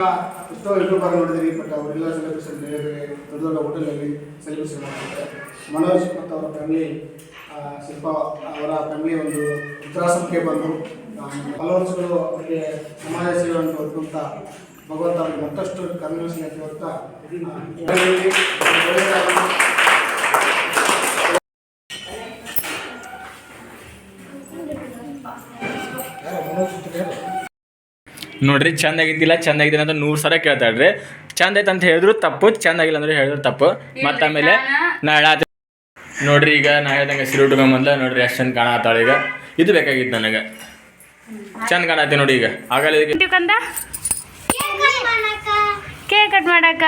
ಎಷ್ಟೋ ಯೂಟ್ಯೂಬರ್ ನೋಡಿದ್ದೀವಿ ಬಟ್ ಅವರೆಲ್ಲ ಸೆಲೆಬ್ರೇಷನ್ ಬೇರೆ ಬೇರೆ ದೊಡ್ಡ ದೊಡ್ಡ ಹೋಟೆಲಲ್ಲಿ ಸೆಲೆಬ್ರೇಷನ್ ಮಾಡ್ತಾರೆ. ಮನೋಜ್ ಮತ್ತು ಅವರ ಫ್ಯಾಮಿಲಿ ಶಿಲ್ಪ ಅವರ ಫ್ಯಾಮಿಲಿ ಒಂದು ವೃದ್ಧಾಶ್ರಮಕ್ಕೆ ಬಂದು ಫಾಲೋವರ್ಸ್ಗಳು ಅವರಿಗೆ ಸಮಾಜ ಸೇವೆಯನ್ನು ಹೊರತಂತ ಭಗವಂತ ಅವರಿಗೆ ಮತ್ತಷ್ಟು ಕರುಣಿಸಲಿ ಅಂತ ನೋಡ್ರಿ ಚಂದ ಆಗಿದ್ದಿಲ್ಲ ಚಂದ ಆಗಿದ್ದಿಲ್ಲ ಅಂತ ನೂರು ಸಲ ಕೇಳ್ತಾಳ್ರಿ ಚಂದ ಐತೆ ಅಂತ ಹೇಳಿದ್ರು ತಪ್ಪು ಚಂದ ಆಗಿಲ್ಲ ಅಂದ್ರೆ ಹೇಳಿದ್ರು ತಪ್ಪು. ಮತ್ತೆ ಆಮೇಲೆ ನಾ ನೋಡ್ರಿ ಈಗ ನಾ ಹೇಳ್ದಂಗೆ ಸಿರು ಉಟ್ಕೊಂಬಂದ ನೋಡ್ರಿ ಎಷ್ಟು ಚಂದ ಕಾಣತ್ತಾಳ ಈಗ. ಇದು ಬೇಕಾಗಿತ್ತು ನನಗೆ. ಚಂದ ಕಾಣತ್ತೆ ನೋಡಿ ಈಗ. ಆಗಲ್ಲ ಕೇಕ್ ಕಟ್ ಮಾಡಕ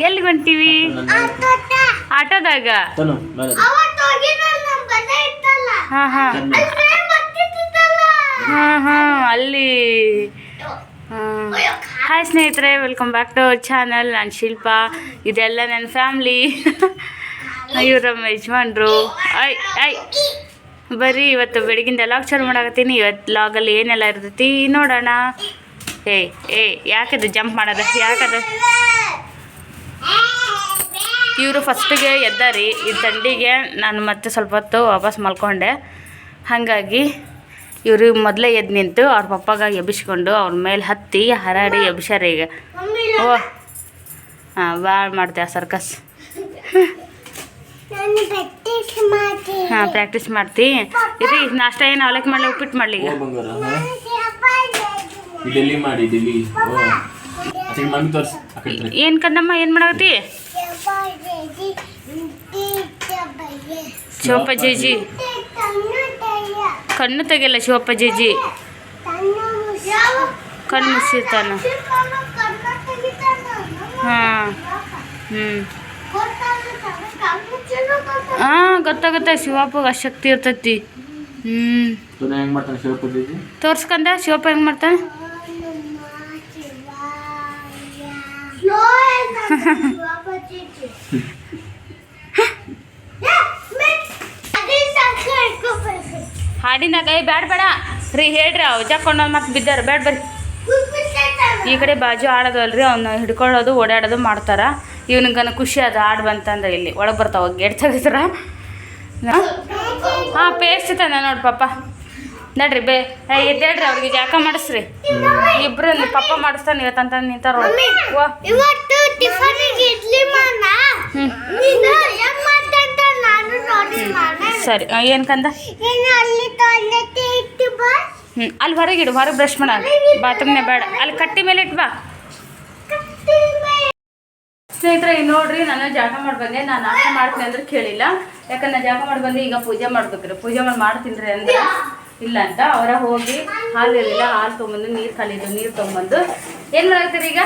ಎಲ್ಲಿ ಬಂತೀವಿ ಆಟೋದಾಗ. ಹಾ ಹಾ. ಹಾ ಹಾ ಅಲ್ಲಿ ಹಾಯ್ ಸ್ನೇಹಿತರೆ welcome back to our channel ನಾನು ಶಿಲ್ಪ. ಇದೆಲ್ಲ ನನ್ನ ಫ್ಯಾಮ್ಲಿ ಇವ್ರು ನಮ್ಮ ಯಜಮಾನ್ರು. ಐ ಐ. ಬರ್ರಿ ಇವತ್ತು ಬೆಳಗಿಂದ ಲಾಗ್ ಚಾಲು ಮಾಡಾಕತ್ತೀನಿ. ಇವತ್ತು ಲಾಗಲ್ಲಿ ಏನೆಲ್ಲ ಇರ್ತೈತಿ ನೋಡೋಣ. ಏ ಏ, ಯಾಕದು ಜಂಪ್ ಮಾಡೋದು? ಯಾಕದು? ಇವರು ಫಸ್ಟಿಗೆ ಎದ್ದಾರಿ. ಈ ತಂಡಿಗೆ ನಾನು ಮತ್ತೆ ಸ್ವಲ್ಪ ಹೊತ್ತು ವಾಪಸ್ ಮಲ್ಕೊಂಡೆ. ಹಾಗಾಗಿ ಇವರು ಮೊದಲೇ ಎದ್ದು ನಿಂತು ಅವ್ರ ಪಪ್ಪಾಗ ಎಬ್ಬಿಸ್ಕೊಂಡು ಅವ್ರ ಮೇಲೆ ಹತ್ತಿ ಹರಾಡಿ ಎಬ್ಬಿಸ್ಯಾರ ಈಗ. ಓ. ಹಾಂ ಭಾಳ ಮಾಡ್ತೇವೆ ಆ ಸರ್ಕಸ್ ಹಾಂ ಪ್ರಾಕ್ಟೀಸ್ ಮಾಡ್ತಿ. ಇರಿ ನಾಷ್ಟ ಏನು ಅವಲಕ್ಕಿ ಮಾಡಲಿ ಉಪ್ಪಿಟ್ಟು ಮಾಡಲಿ ಈಗ. ಡೆಲ್ಲಿ ಮಾಡಿ ಡೆಲ್ಲಿ. ಏನು ಕಂದಮ್ಮ ಏನು ಮಾಡಾಕತ್ತಿ? ಚೋಪ ಜೇಜಿ ಕಣ್ಣು ತೆಗಿಲ್ಲ ಶಿವಪ್ಪ ಜೇಜಿ? ಕಣ್ಣು ಮುಚ್ಚಿರ್ತಾನ. ಹಾಂ. ಹ್ಞೂ ಹಾಂ ಗೊತ್ತಾಗುತ್ತೆ. ಶಿವಪ್ಪಗೆ ಶಕ್ತಿ ಇರ್ತೈತಿ. ಹ್ಞೂ ತೋರ್ಸ್ಕಂದ ಶಿವಪ್ಪ ಹೆಂಗೆ ಮಾಡ್ತಾನೆ? ಹಾಡಿನಾಗ ಏ ಬ್ಯಾಡ ಬೇಡ. ರೀ ಹೇಳ್ರಿ ಅವ್ ಜಕ್ಕೊಂಡು ಮತ್ತೆ ಬಿದ್ದಾರ. ಬ್ಯಾಡ ಬರ್ರಿ. ಈ ಕಡೆ ಬಾಜು ಆಡೋದಲ್ರಿ ಅವ್ನ ಹಿಡ್ಕೊಳ್ಳೋದು ಓಡಾಡೋದು ಮಾಡ್ತಾರ. ಇವ್ನಿಗನ ಖುಷಿ ಅದ ಆಡ್ ಬಂತಂದ್ರೆ ಇಲ್ಲಿ. ಒಳಗೆ ಬರ್ತಾವ ಗೇಟ್ ತೆಗಿದ್ರ ಹಾಂ? ಪೇಸ್ಟ್ ತಂದೆ ನೋಡಿ ಪಾಪ. ನಡ್ರಿ ಬೇ. ಎದ್ದೇಳ್ರಿ ಅವ್ರಿಗೆ ಜಾಕ ಮಾಡಿಸ್ರಿ. ಇಬ್ರು ಪಪ್ಪ ಮಾಡಿಸ್ತಾನೆ ಇವತ್ತಂತ ನಿಂತಾರ ವಾ. ಸರಿ ಏನು ಕಂದ? ಹ್ಞೂ ಅಲ್ಲಿ ಹೊರಗೆ ಇಡು ಹೊರಗೆ ಬ್ರಷ್ ಮಾಡ ಬಾತ್ರೂಮ್ನೇ ಬೇಡ. ಅಲ್ಲಿ ಕಟ್ಟಿ ಮೇಲೆ ಇಟ್ಟು ಬಾ. ಸ್ನೇಹಿತರೆ ಈಗ ನೋಡ್ರಿ ನಾನು ಜಾಗ ಮಾಡಿ ಬಂದೆ ನಾನು ನಾಷ್ಟ ಮಾಡ್ತೀನಿ ಅಂದ್ರೆ ಕೇಳಿಲ್ಲ. ಯಾಕಂದ್ರೆ ಜಾಗ ಮಾಡಿ ಬಂದೆ ಈಗ ಪೂಜೆ ಮಾಡ್ಬೇಕ್ರಿ. ಪೂಜೆ ಮಾಡಿ ಮಾಡ್ತೀನಿ ಅಂದ್ರೆ ಇಲ್ಲ ಅಂತ. ಅವರ ಹೋಗಿ ಹಾಲು ಇರಲಿಲ್ಲ ಹಾಲು ತೊಗೊಂಬಂದು ನೀರು ಕಲಿದ್ರು ನೀರು ತೊಗೊಂಬಂದು. ಏನು ಮಾಡ್ತೀರಿ ಈಗ?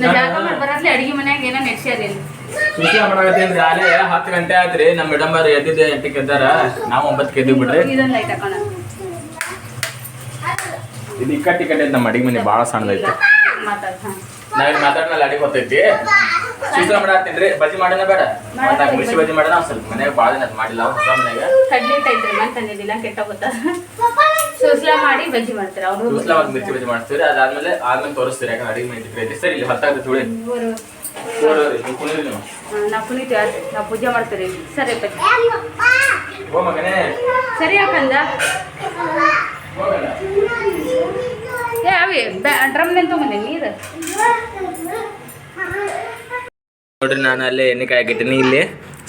ನಾ ಜಾಗ ಮಾಡಿ ಬರೋದ್ಲಿ ಅಡಿಗೆ ಮನ್ಯಾಗ ಏನೋ ನೆಡ್ಸ್ಯಾರಿ ಸುಶೀಲ ಮಾಡಿ ಆಲೇ ಹತ್ತು ಗಂಟೆ ಆತ್ರಿ ನಮ್ಮ ಮೇಡಮ್ ಅವ್ರು ಎದ್ದಿದ್ದೆ ಎಂಟಕ್ಕೆ ಎದ್ದಾರ ನಾವು ಒಂಬತ್ತು ಎದ್ದು ಬಿಡ್ರಿ. ಇದು ಇಕ್ಕಟ್ಟಿ ಕಟ್ಟಿ ಅಂತ ನಮ್ಮ ಅಡಿಗೆ ಮನೆ ಭಾಳ ಸಣ್ಣದೈತಿ. ನಾವೇನು ಮಾತಾಡ್ಮೇಲೆ ಅಡಿಗೆ ಹೊತ್ತೈತಿ ಸುಶೀಲ ಮಾಡಿ ಬಜ್ಜಿ ಮಾಡೋಣ ಬೇಡ. ಮತ್ತೆ ಬಜಿ ಬಜ್ಜಿ ಮಾಡೋಣ ಸ್ವಲ್ಪ ಮನೆಯಾಗ ಭಾಳ ದಿನ ಮಾಡಿಲ್ಲ ಹೊಸ ಮನ್ಯಾಗ. ಮಾಡಿ ಬಜಿ ಮಾಡ್ತಾರೆ ಮಿರ್ಚಿ ಮಾಡ್ತೀವಿ ಅದಾದ್ಮೇಲೆ ಆದ್ಮೇಲೆ ತೋರಿಸ್ತೀರಿ ಯಾಕಂದ್ರೆ ಅಡಿಗೆ ಮನೆ ಸರಿ, ಇಲ್ಲಿ ಹತ್ತಾಗ ತುಳಿ ನೀವು ಕುಣಿದ್ರಿ ನೀವು ನಾವು ಕುಣಿತೀವಿ ನಾವು ಪೂಜೆ ಮಾಡ್ತೀವಿ ಸರಿ ಅಪ್ಪಾಜಿ ಹೋ ಮಗನೇ. ಸರಿ ಹಾಕಂದ ಹೋಗಲ್ಲ ಏ ಅವಿ ಡ್ರಮ್ ತೊಗೊಂಡೆ ನೀರು. ನೋಡ್ರಿ ನಾನು ಅಲ್ಲೇ ಎಣ್ಣೆ ಕಾಯಾಕಿಟ್ಟಿನಿ ಇಲ್ಲಿ.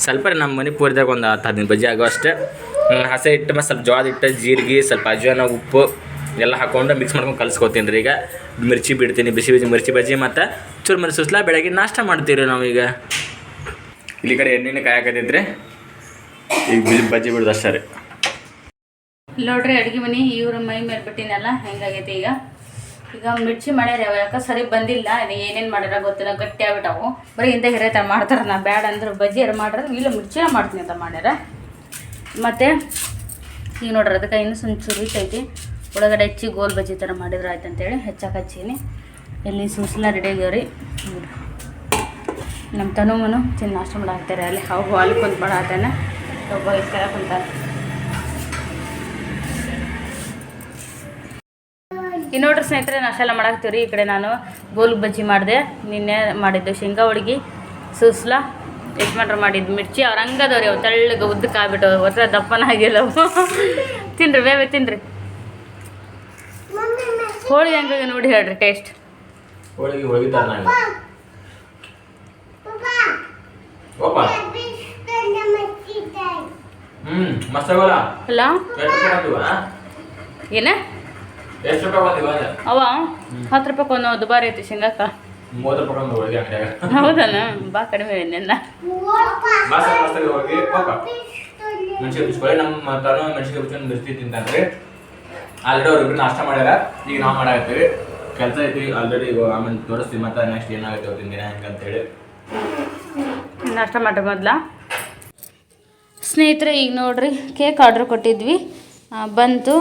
ಸ್ವಲ್ಪ ನಮ್ಮ ಮನೆ ಪೂರ್ದಾಗ ಒಂದು ಹತ್ತು ಹದಿನೈದು ಬಜ್ಜಿ ಆಗೋ ಅಷ್ಟೇ. ಹಸೆ ಇಟ್ಟು ಮತ್ತು ಸ್ವಲ್ಪ ಜೋಳದ ಇಟ್ಟು ಜೀರಿಗೆ ಸ್ವಲ್ಪ ಅಜ್ವಾನ ಉಪ್ಪು. ಎಲ್ಲ ಹಾಕೊಂಡು ಮಿಕ್ಸ್ ಮಾಡ್ಕೊಂಡು ಕಲಿಸ್ಕೊತೀನಿ ರೀ ಈಗ. ಮಿರ್ಚಿ ಬಿಡ್ತೀನಿ, ಬಿಸಿ ಬಿಸಿ ಮಿರ್ಚಿ ಬಜ್ಜಿ ಮತ್ತು ಚೂರು ಮರಿ ಸುಸ್ಲಾ ಬೆಳಗ್ಗೆ ನಾಷ್ಟ ಮಾಡ್ತೀವಿ ರೀ ನಾವೀಗ ಇಲ್ಲಿ ಕಡೆ ಎಣ್ಣೆನೇ ಕಾಯಕತ್ತೈತ್ರಿ ಈಗ ಬಜ್ಜಿ ಬಿಡೋದು ಅಷ್ಟೇ ರೀ. ನೋಡ್ರಿ ಅಡುಗೆ ಮನೆ, ಇವ್ರ ಮೈ ಮೇಲೆ ಬಿಟ್ಟಿನಲ್ಲ, ಹೆಂಗಾಗೈತೆ ಈಗ. ಈಗ ಮಿರ್ಚಿ ಮಾಡ್ಯಾರ ಯಾವ ಯಾಕೆ ಸರಿ ಬಂದಿಲ್ಲ ಅದು ಏನೇನು ಮಾಡ್ಯಾರ ಗೊತ್ತಿಲ್ಲ, ಗಟ್ಟಿ ಆಗ್ಬಿಟ್ಟವು. ಬರೀ ಹಿಂದೆ ಹಿರೇ ಥರ ಮಾಡ್ತಾರೆ, ನಾ ಬ್ಯಾಡ ಅಂದ್ರೆ ಬಜ್ಜಿ ಯಾರು ಮಾಡ್ರೆ? ಇಲ್ಲ ಮಿರ್ಚಿನ ಮಾಡ್ತೀನಿ ಅಂತ ಮಾಡ್ಯಾರ. ಮತ್ತು, ಈಗ ನೋಡ್ರಿ ಅದಕ್ಕೆ ಇನ್ನೂ ಸ್ವಲ್ಪ ಚುರಿತೈತಿ ಒಳಗಡೆ ಹೆಚ್ಚಿ ಗೋಲ್ ಬಜ್ಜಿ ಥರ ಮಾಡಿದ್ರೆ ಆಯ್ತು ಅಂತೇಳಿ ಹೆಚ್ಚಾಕ ಹಚ್ಚೀನಿ ಇಲ್ಲಿ ಸೂಸಿನ ರೆಡಿ ಆಗ್ಯಾವ್ರಿ ರೀ ನಮ್ಮ ತನುಮನು ತಿಂದು ನಾಷ್ಟ ಮಾಡಾಕ್ತಾರೆ. ಅಲ್ಲಿ ಅವು ಅಲ್ಲಿ ಕುಂತ್ ಮಾಡಾತಾನೆ. ಒಬ್ಬ ಈ ಕುಂತಾರೆ ಇನ್ನು ನೋಡ್ರಿ ಸ್ನೇಹಿತರೆ, ನಾಷ್ಟ ಎಲ್ಲ ಮಾಡಾಕ್ತೀವಿ ರೀ ಈ ಕಡೆ ನಾನು ಗೋಲ್ ಬಜ್ಜಿ ಮಾಡಿದೆ. ನಿನ್ನೆ ಮಾಡಿದ್ದು ಶೇಂಗಾ ಹೋಳಿಗೆ, ಸೂಸ್ಲ, ಯಜಮಾನ್ರು ಮಾಡಿದ್ದು ಮಿರ್ಚಿ. ಅವ್ರ ಹಂಗದವ್ರಿ ಅವು ತೆಳ್ಳಗೆ ಉದ್ದಕ್ಕೆ ಆಗ್ಬಿಟ್ಟು ಹೊಸ ದಪ್ಪನ. ತಿನ್ರಿ ಬೇವೆ ತಿನ್ರಿ. ಹೋಳಿಗೆ ಹೆಂಗ ನೋಡಿ ಹೇಳ್ರಿ ಟೇಸ್ಟ್ ಹೋಳಿಗೆ ಹೋಳಿಗೆ ನಾನು ಓಪ ಹ್ಮ್ ಮಸ್ತ್ ಆಗಲ್ಲ? ಅಲ್ಲ? ಎಷ್ಟು ರೂಪಾಯಿ ಏನ? ಎಷ್ಟು ರೂಪಾಯಿ ಬಂದಿವ ಅವ? ಹತ್ತು ರೂಪಾಯಿ ಒಂದು ದುಬಾರಿ ಐತಿ ಶೇಂಗಾಕ ಮೂವತ್ತು ರೂಪಾಯಿ ಒಂದು ಹೋಳಿಗೆ ಅಂಗಡಿಯಾಗ. ಹೌದನ? ಬಾ ಕಡಿಮೆ ನಿನ್ನ. ಮಸ್ತ್ ಮಸ್ತ್ ಹೋಳಿಗೆ. ಪಾಪ ಮೆಣಸಿಗೆ ಬಿಚ್ಕೊಳ್ಳಿ ನಮ್ಮ ತಾನು ಮೆಣಸಿಗೆ ಬಿಚ್ಕೊಂಡು ಬಿಸ್ತಿ ತಿಂತಾನ್ರಿ. ಆಲ್ರೆಡಿ ಅವ್ರು ಇಬ್ರು ನಾಷ್ಟ ಮಾಡ್ಯಾರ. ಈಗ ನಾವು ಮಾಡಾಕತ್ತೀವಿ. ಕೆಲಸ ಐತಿ ಆಲ್ರೆಡಿ ಆಮೇಲೆ ತೋರಿಸ್ತೀವಿ ಮತ್ತೆ ನೆಕ್ಸ್ಟ್ ಏನಾಗುತ್ತೆ ಅವತ್ತಿನ ದಿನ ಹೆಂಗಂತೇಳಿ. ನಾಷ್ಟ ಮಾಡ್ರಿ ಮೊದ್ಲ. ಸ್ನೇಹಿತರೆ, ಈಗ ನೋಡ್ರಿ, ಕೇಕ್ ಆರ್ಡ್ರ್ ಕೊಟ್ಟಿದ್ವಿ. ಬಂತು.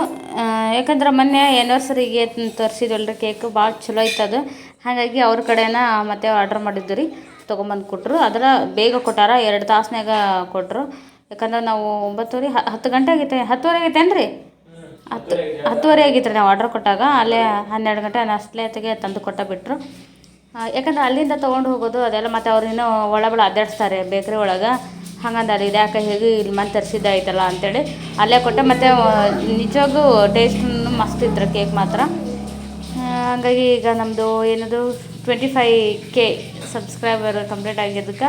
ಯಾಕಂದ್ರೆ ಮೊನ್ನೆ ಆ್ಯನಿವರ್ಸರಿಗೆ ತರಿಸಿದ್ವಲ್ರಿ ಕೇಕ್ ಭಾಳ ಚಲೋ ಇತ್ತು ಅದು. ಹಾಗಾಗಿ ಅವ್ರ ಕಡೆನ ಮತ್ತೆ ಆರ್ಡ್ರ್ ಮಾಡಿದ್ದು ರೀ ತೊಗೊಂಬಂದು ಕೊಟ್ಟರು ಅದರ ಬೇಗ ಕೊಟ್ಟಾರ, ಎರಡು ತಾಸ್ನ್ಯಾಗ ಕೊಟ್ಟರು ಯಾಕಂದ್ರೆ ನಾವು ಒಂಬತ್ತುವರೆ ಹತ್ತು ಗಂಟೆ ಆಗೈತೆ, ಹತ್ತುವರೆ ಆಗೈತೇನ್ರಿ? ಹತ್ತು, ಹತ್ತುವರೆ ಆಗಿತ್ತು ರೀ ನಾವು ಆರ್ಡ್ರ್ ಕೊಟ್ಟಾಗ ಅಲ್ಲೇ ಹನ್ನೆರಡು ಗಂಟೆ ಅಷ್ಟಲೇತಿಗೆ ತಂದು ಕೊಟ್ಟ ಬಿಟ್ಟರು ಯಾಕಂದ್ರೆ ಅಲ್ಲಿಂದ ತೊಗೊಂಡು ಹೋಗೋದು ಅದೆಲ್ಲ ಮತ್ತು ಅವ್ರು ಇನ್ನೂ ಒಳ ಒಳ ಅಡ್ಡಾಡಿಸ್ತಾರೆ ಬೇಕ್ರಿ ಒಳಗೆ. ಅಲ್ಲಿ ಇದು, ಯಾಕೆ ಹೇಗೆ ಇಲ್ಲಿ ಮನೆ ತರಿಸಿದ್ದಾಯ್ತಲ್ಲ ಅಂತೇಳಿ ಅಲ್ಲೇ ಕೊಟ್ಟೆ, ಮತ್ತು ನಿಜವಾಗೂ ಟೇಸ್ಟ್ ಮಸ್ತ್ ಇತ್ತು ಕೇಕ್ ಮಾತ್ರ. ಹಾಗಾಗಿ ಈಗ ನಮ್ಮದು ಏನದು twenty five K subscriber complete ಆಗಿದ್ದಕ್ಕೆ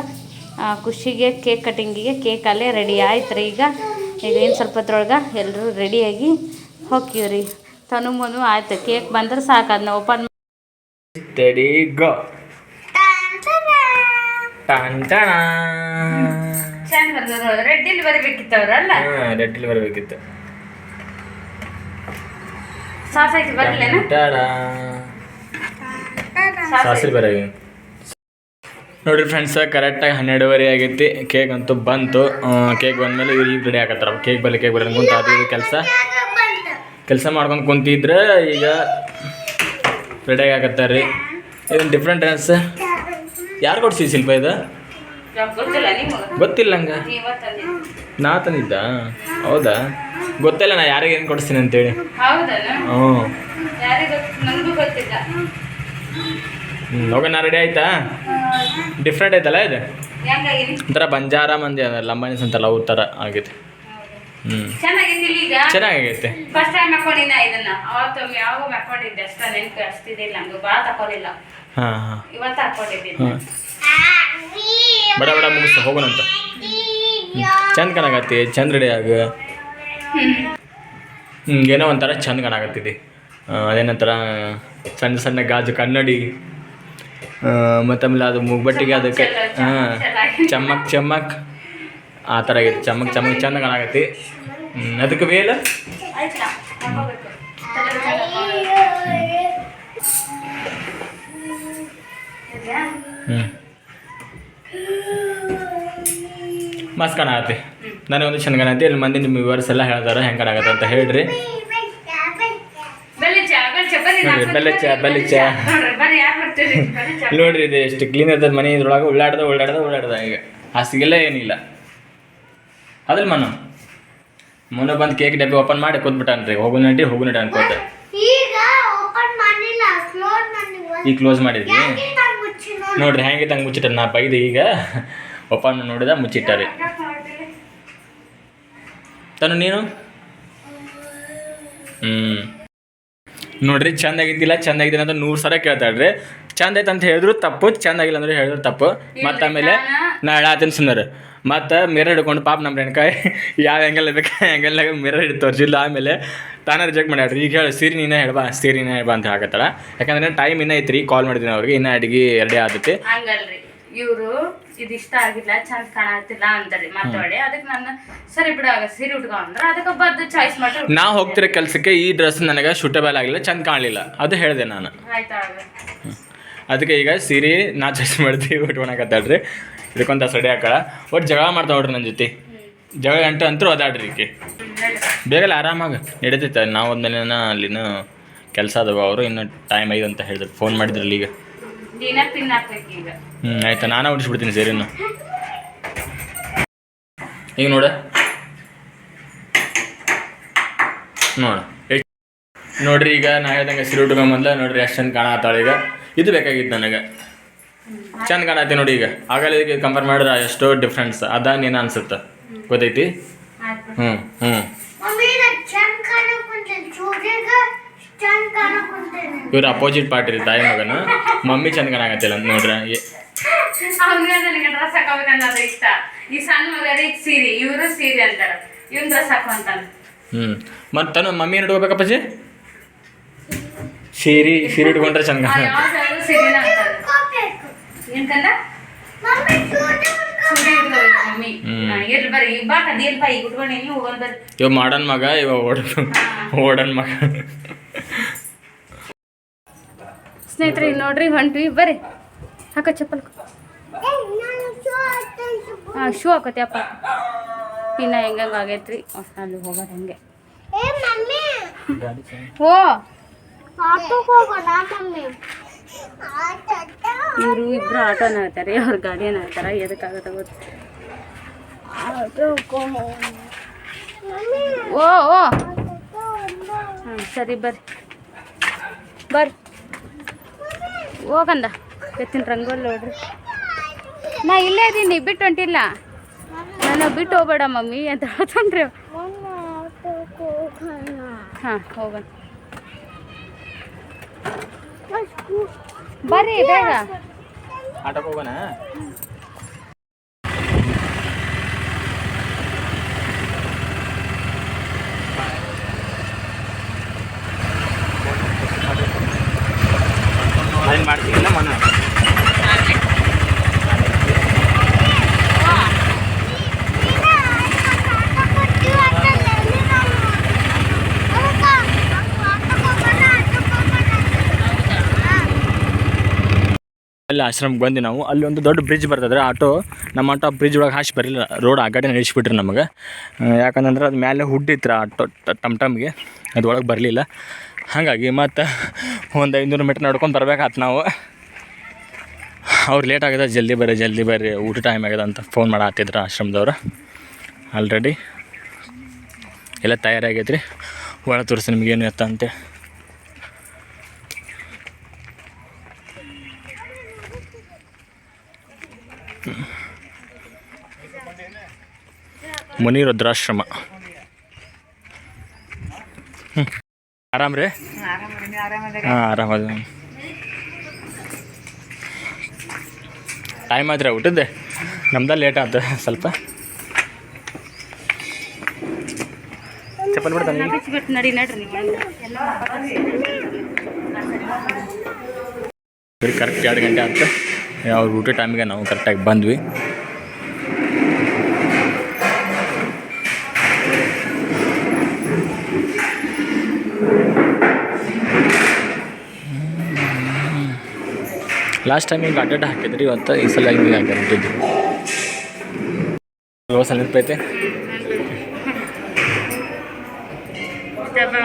ಖುಷಿಗೆ ಕೇಕ್ ಕಟಿಂಗಿಗೆ ಕೇಕ್ ಅಲ್ಲೇ ರೆಡಿ ಆಯ್ತು ರೀ ಈಗ. ಈಗ ಏನು ಸ್ವಲ್ಪ ಹೊತ್ತೊಳಗೆ ಎಲ್ಲರೂ ರೆಡಿಯಾಗಿ ಹೋಗ್ತೀವಿ ರೀ. ತನು ಮನು ಆಯ್ತು. ಕೇಕ್ ಬಂದ್ರೆ ಸಾಕು ಅದನ್ನ ಓಪನ್ ಸ್ಟಡಿ ಗೋ ರೆಡ್ಡಿಲಿ ಬರಬೇಕಿತ್ತು ಅವರಲ್ಲ ಹಾಂ ರೆಡ್ಡಿಲಿ ಬರಬೇಕಿತ್ತು. ಬರ್ಲೇನ ಸಾಸಿಲ್ ಬರ ನೋಡ್ರಿ ಫ್ರೆಂಡ್ಸ್ ಕರೆಕ್ಟಾಗಿ ಹನ್ನೆರಡುವರೆ ಆಗೈತಿ. ಕೇಕ್ ಅಂತೂ ಬಂತು. ಕೇಕ್ ಬಂದ್ಮೇಲೆ ಇವ್ರಿಗೆ ರೆಡಿ ಆಗತ್ತಾರ ಕೇಕ್ ಬರಲಿ ಕೇಕ್ ಬರಲಿ ಕುಂತ ಅದು ಕೆಲಸ. ಕೆಲಸ ಮಾಡ್ಕೊಂಡು ಕುಂತಿದ್ರೆ ಈಗ ರೆಡಿ ಆಗತ್ತ ರೀ. ಇದೊಂದು ಡಿಫ್ರೆಂಟ್ ಡ್ಯಾನ್ಸ್ ಯಾರು ಕೊಡ್ಸಿ ಶಿಲ್ಪ ಇದು? ಗೊತ್ತಿಲ್ಲ ಹಂಗ. ನಾ ತಂದಿದ್ದ? ಹೌದಾ? ಗೊತ್ತಿಲ್ಲ, ನಾ ಯಾರಿಗೆ ಏನು ಕೊಡಿಸ್ತೀನಿ ಅಂತೇಳಿ. ಹ್ಞೂ ಹೋಗೋಣ ರೆಡಿ ಆಯ್ತಾ? ಡಿಫ್ರೆಂಟ್ ಐತಲ್ಲ ಇದು? ಒಂಥರ ಬಂಜಾರ ಮಂದಿ ಅದ ಲಂಬಾನಿಸ್ ಅಂತಲ್ಲ ಅವ್ರ ಥರ ಚೆನ್ನಾಗಿದ್ದಿಲ್ಲ ಈಗ? ಚೆನ್ನಾಗೈತೆ. ಫಸ್ಟ್ ಟೈಮ್ ಹಾಕೊಂಡಿನ ಇದನ್ನ. ಅವತ್ತು ಯಾವಾಗ ಹಾಕೊಂಡಿದ್ದೆ ಅಷ್ಟ ನೆನಪು ಅಷ್ಟಿದಿಲ್ಲ ನಮ್ಗೆ ಭಾಳ ತಕೊಂಡಿಲ್ಲ ಹಾಂ ಹಾಂ. ಇವತ್ತು ಹಾಕೊಂಡಿದ್ದೀನಿ. ಬಡ ಬಡ ಮುಗಿಸ್ ಹೋಗೋಣಂತ ಚಂದ ಕಣಗತ್ತಿ ಚಂದ ರೆಡಿ ಆಗ. ಏನೋ ಒಂಥರ ಚಂದ ಕಣಗತ್ತಿದೆ ಅದೇನಂತರ ಸಣ್ಣ ಸಣ್ಣ ಗಾಜು ಕನ್ನಡಿ. ಮತ್ತು ಆಮೇಲೆ ಅದು ಮುಗ್ಬಟ್ಟಿಗೆ ಅದಕ್ಕೆ ಹಾಂ ಚಮ್ಮಕ್ ಚಮ್ಮಕ್ ಆ ಥರ ಆಗೈತಿ ಚಮಕ್ ಚಮಕ್ ಚಂದ ಕಾಣಾಗೈತಿ ಅದಕ್ಕೆ ವೇಲ ಹ್ಞೂ ಮಸ್ತ್ ಕಾಣಾಕತ್ತಿ. ನನಗೊಂದು ಚಂದ ಕಾಣತಿ ಇಲ್ಲಿ ಮಂದಿ ನಿಮ್ಮ ವಿವರ್ಸ್ ಎಲ್ಲ ಹೇಳ್ತಾರೆ. ಹೆಂಗೆ ಕಾಣಾಗತ್ತೆ ಅಂತ ಹೇಳ್ರಿ. ಬೆಲ್ಲ ಚಾ ಬೆಲ್ಲ ಚಾ ನೋಡ್ರಿ ಇದು ಎಷ್ಟು ಕ್ಲೀನ್ ಇರ್ತದೆ ಮನೆ ಇದ್ರೊಳಗೆ ಉಳ್ಳಾಡ್ದ ಉಳ್ಳಾಡ್ದ ಉಳ್ಳಾಡ್ದ ಈಗ. ಹಾಸಿಗೆಲ್ಲ ಏನಿಲ್ಲ. ಅದಿಲ್ಲ ಮನು. ಮೊನ್ನೆ ಬಂದು ಕೇಕ್ ಡಬ್ಬಿ ಓಪನ್ ಮಾಡಿ ಕೂತ್ಬಿಟ್ಟಾನ್ರಿ. ಹೋಗು ನಡಿ ಹೋಗು ನಡಿ ಅನ್ಕೋತ. ಈಗ ಕ್ಲೋಸ್ ಮಾಡಿದ್ವಿ? ನೋಡ್ರಿ ಹೆಂಗೆ ತಂಗೆ ಮುಚ್ಚಿಟ್ಟ ನಾ ಬೈದು ಈಗ ಓಪನ್ ನೋಡಿದ ಮುಚ್ಚಿಟ್ಟಾರಿ. ತನು ನೀನು? ಹ್ಞೂ ನೋಡ್ರಿ ಚಂದ ಆಗಿದ್ದಿಲ್ಲ ಚಂದ ಆಗಿದ್ದಿಲ್ಲ ಅಂತ ನೂರು ಸಲ ಕೇಳ್ತಾಳ್ರಿ. ಚಂದ ಐತೆ ಅಂತ ಹೇಳಿದ್ರು ತಪ್ಪು ಚಂದ ಆಗಿಲ್ಲ ಅಂದ್ರೆ ಹೇಳಿದ್ರು ತಪ್ಪು. ಮತ್ತು ಆಮೇಲೆ ನಾ ಹೇಳಾತೀನಿ ಸುಂದರ ಮತ್ತು ಮಿರರ್ ಹಿಡ್ಕೊಂಡು ಪಾಪ ನಮ್ಮ ರೇಣಕಾಯಿ ಯಾವ ಹೆಂಗಲ್ ಬೇಕು ಹೆಂಗೆಲ್ಲ ಮಿರರ್ ಹಿಡಿದು ತೋರಿಸಿಲ್ಲ. ಆಮೇಲೆ ತಾನೇ ರಿಜೆಕ್ಟ್ ಮಾಡ್ಯಾಡ್ರಿ ಈಗ ಹೇಳಿ ಸೀರೆ ನೀನೇ ಹೇಳ್ಬಾ ಸೀರೆ ನೀನೇ ಹೇಳ್ಬಾ ಅಂತ ಹಾಕತ್ತಳ ಯಾಕಂದ್ರೆ ಟೈಮ್ ಇನ್ನೂ ಐತ್ರಿ ಕಾಲ್ ಮಾಡಿದ್ದೀನಿ ಅವ್ರಿಗೆ. ಇನ್ನೂ ಅಡಿಗೆ ಎರಡೇ ಆಗುತ್ತೆ ಹಂಗಲ್ರಿ. ಇವರು ಇದು ಇಷ್ಟ ಆಗಿಲ್ಲ ಚಂದ ಕಾಣತ್ತಿಲ್ಲ ಅಂತಾರೆ ಮಾತಾಡಿ. ಅದಕ್ಕೆ ನಾನು ಸರಿ ಬಿಡ ಸೀರೆ ಉಟ್ಕೊ ಅಂದ್ರೆ ಅದಕ್ಕೆ ಬದ್ದು ಚಾಯ್ಸ್ ಮಾಡಿ ನಾ ಹೋಗ್ತಿರೋ ಕೆಲಸಕ್ಕೆ ಈ ಡ್ರೆಸ್ ನನಗೆ ಸೂಟಬಲ್ ಆಗಿಲ್ಲ ಚಂದ ಕಾಣಲಿಲ್ಲ. ಅದು ಹೇಳಿದೆ ನಾನು. ಆಯ್ತಾ ಅದಕ್ಕೆ ಈಗ ಸೀರೆ ನಾ ಚಾಯ್ಸ್ ಮಾಡ್ತೀವಿ ಉಟ್ಕೊಳಕತ್ತಾಳ್ರಿ. ಇದಕ್ಕೊಂತ ಸಡಿ ಹಾಕಳ. ಒಟ್ಟು ಜಗಳ ಮಾಡ್ತಾ ನೋಡ್ರಿ ನನ್ನ ಜೊತೆ. ಜಗಳ ಗಂಟೆ ಅಂತೂ ಅದಾಡ್ರಿ ಈಕೆ. ಬೇಗಲ್ಲ ಆರಾಮಾಗಿ ನಡೀತೈತೆ. ನಾವು ಹೋದ್ಮೇಲೆ ಅಲ್ಲಿನ ಕೆಲಸ ಅದಾವ ಅವರು ಇನ್ನು ಟೈಮ್ ಐದು ಅಂತ ಹೇಳಿದ್ರು. ಫೋನ್ ಮಾಡಿದ್ರಲ್ಲ ಈಗ. ಹ್ಞೂ ಆಯ್ತಾ. ನಾನೇ ಸರಿ ಸೀರೆನ ಈಗ ನೋಡ. ನೋಡ. ನೋಡ್ರಿ ಈಗ ನಾ ಹೇಳ್ದಂಗೆ ಸಿರಿ ಉಟ್ಕೊಂಬಂದ ನೋಡ್ರಿ ಎಷ್ಟು ಚಂದ ಕಾಣತ್ತಾಳೆ ಈಗ. ಇದು ಬೇಕಾಗಿತ್ತು ನನಗೆ. ಚಂದ ಕಾಣತ್ತೆ ನೋಡಿ ಈಗ. ಇದಕ್ಕೆ ಕಂಪೇರ್ ಮಾಡಿದ್ರೆ ಎಷ್ಟೋ ಡಿಫ್ರೆನ್ಸ್ ಅದ ನೀನು ಅನ್ಸುತ್ತೆ. ಗೊತ್ತೈತಿ? ಹ್ಞೂ ಹ್ಞೂ ಇವ್ರ ಅಪೋಸಿಟ್ ಪಾರ್ಟಿ ರೀ ತಾಯಿ ಮಗನ. ಮಮ್ಮಿ ಚಂದ ಕಾಣಕತ್ತಿಲ್ಲ ಅಂತ ನೋಡ್ರಿ. ಈ ಸಣ್ಣ ಮಗರಿಗೆ ಸೀರೆ ಇವರು ಸೀರೆ ಅಂತಾರ. ಇವ್ನ ಡ್ರೆಸ್ ಹಾಕೊಂತಾನ ಹ್ಞೂ ಮತ್ತು ತನು ಮಮ್ಮಿ ಏನು ಇಟ್ಕೋಬೇಕಪ್ಪಾಜಿ ಸೀರೆ ಸೀರೆ ಇಟ್ಕೊಂಡ್ರೆ ಚಂದ ಕಾಣ ಹಾ, ಇವ ಮಾಡನ್ ಮಗ ಇವ ಓಡ ಓಡನ್ ಮಗ. ಸ್ನೇಹಿತರೆ ಈಗ ನೋಡ್ರಿ ಹೊಂಟ್ವಿ ಬರ್ರಿ. ಹಾಕ ಚಪ್ಪಲ್. ಏ ನಾನು ಶೂ ಹಾಕತಿ ಅಪ್ಪ. ಇನ್ನ ಹೆಂಗಂಗ ಆಗೈತ್ರಿ? ಅಲ್ಲಿ ಹೋಗೋದು ಹಂಗೆ. ಏ ಮಮ್ಮಿ. ಓ. ಇವರು ಇಬ್ರು ಆಟೋನ ಹೇಳ್ತಾರೆ, ಅವ್ರ ಗಾಡಿಯನ್ನು ಹೇಳ್ತಾರೆ ಎದಕ್ಕಾಗತ್ತೆ ಗೊತ್ತು ಓ ಓ. ಹಾಂ, ಸರಿ, ಬರ್ರಿ. ಬರ್ರಿ. ಹೋಗಂದ ಎತ್ತಿನ ರಂಗೋಲಿ ನೋಡ್ರಿ. ನಾ ಇಲ್ಲೇ ಇದೀನಿ ಬಿಟ್ಟು ಹೊಂಟಿಲ್ಲ. ನಾನು ಬಿಟ್ಟು ಹೋಗ್ಬೇಡ ಮಮ್ಮಿ ಅಂತ ಹೋಗೋಣ ಹಾಂ, ಹೋಗೋಣ. ಬರ್ರಿ ಬೇಗ. ಆಟಕ್ಕೆ ಹೋಗೋಣ? ಏನು ಮಾಡ್ತೀನಿಲ್ಲ ಮನ? ಅಲ್ಲಿ ಆಶ್ರಮಕ್ಕೆ ಬಂದು ನಾವು. ಅಲ್ಲಿ ಒಂದು ದೊಡ್ಡ ಬ್ರಿಡ್ಜ್ ಬರ್ತದ್ರೆ ಆಟೋ, ನಮ್ಮ ಆಟೋ ಬ್ರಿಡ್ಜ್ ಒಳಗೆ ಹಾಸಿ ಬರಲಿಲ್ಲ. ರೋಡ್ ಆ ಕಡೆ ನಡೆಸಿಬಿಟ್ರಿ ನಮಗೆ. ಯಾಕಂದ್ರೆ ಅದು ಮೇಲೆ ಹುಡ್ಡಿತ್ರ ಆಟೋ ಟಮ್ ಟಮ್ಗೆ. ಅದು ಒಳಗೆ ಬರಲಿಲ್ಲ. ಹಾಗಾಗಿ ಮತ್ತು ಒಂದು ಐನೂರು ಮೀಟ್ರ್ ನಡ್ಕೊಂಡು ಬರ್ಬೇಕಾಯ್ತು ನಾವು. ಅವ್ರು ಲೇಟ್ ಆಗ್ಯದ ಜಲ್ದಿ ಬರ್ರಿ ಜಲ್ದಿ ಬರ್ರಿ. ಊಟ ಟೈಮ್ ಆಗ್ಯದ ಅಂತ ಫೋನ್ ಮಾಡತ್ತಿದ್ರು ಆಶ್ರಮದವ್ರು. ಆಲ್ರೆಡಿ ಎಲ್ಲ ತಯಾರಾಗೈತ್ರಿ. ಒಳ ತೋರಿಸಿ ನಿಮಗೇನು ಎತ್ತ ಅಂತೆ ಮುನಿ ರುದ್ರಾಶ್ರಮ ಆರಾಮ ರೀ? ಹಾಂ ಆರಾಮದ ಟೈಮ್ ಆದ್ರೆ ಊಟದ್ದೆ? ನಮ್ದ ಲೇಟ್ ಆದ ಸ್ವಲ್ಪ. ಚಪ್ಪಲ್ ಬಿಡ್ತಾನೆ ಕರೆಕ್ಟ್ ಎರಡು ಗಂಟೆ ಆಯ್ತು ಅವ್ರ ಊಟ ಟೈಮಿಗೆ ನಾವು ಕರೆಕ್ಟಾಗಿ ಬಂದ್ವಿ. ಲಾಸ್ಟ್ ಟೈಮ್ ಹಿಂಗೆ ಅಡ್ಡಾಡ ಹಾಕಿದ್ರಿ ಇವತ್ತು ಈ ಸಲ ಹಿಂಗೆ ಹಾಕಿರ್ತಿದ್ವಿ ದೋಸೆ ನೆನಪೈತೆ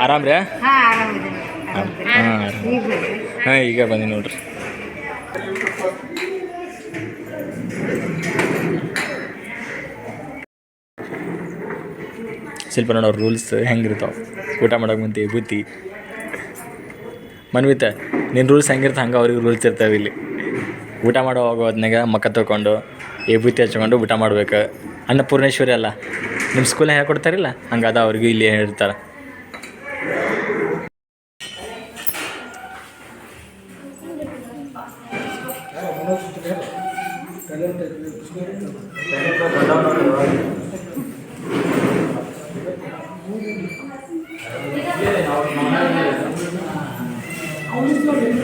ಆರಾಮ್ರಿ? ಹಾಂ ಹಾಂ ಹಾಂ ಈಗ ಬಂದಿ ನೋಡ್ರಿ. ಸ್ವಲ್ಪ ನೋಡೋ ರೂಲ್ಸ್ ಹೆಂಗಿರ್ತಾವೆ? ಊಟ ಮಾಡೋಕೆ ಮುಂದೆ ಬುತ್ತಿ ಮನ್ವಿತ ನಿನ್ನ ರೂಲ್ಸ್ ಹೆಂಗಿರ್ತ ಹಂಗೆ ಅವ್ರಿಗೆ ರೂಲ್ಸ್ ಇರ್ತಾವೆ ಇಲ್ಲಿ. ಊಟ ಮಾಡೋ ಹೋದ್ನಾಗ ಮಕ್ಕ ತೊಗೊಂಡು ಏ ಬುತ್ತಿ ಹಚ್ಕೊಂಡು ಊಟ ಮಾಡ್ಬೇಕು. ಅನ್ನಪೂರ್ಣೇಶ್ವರಿ ಅಲ್ಲ ನಿಮ್ಮ ಸ್ಕೂಲ್ ಹೇಳ್ಕೊಡ್ತಾರಿಲ್ಲ? ಹಂಗೆ ಅದ ಅವ್ರಿಗೂ ಇಲ್ಲಿ ಹೇಳ್ತಾರೆ. ಅಡಿಗೆ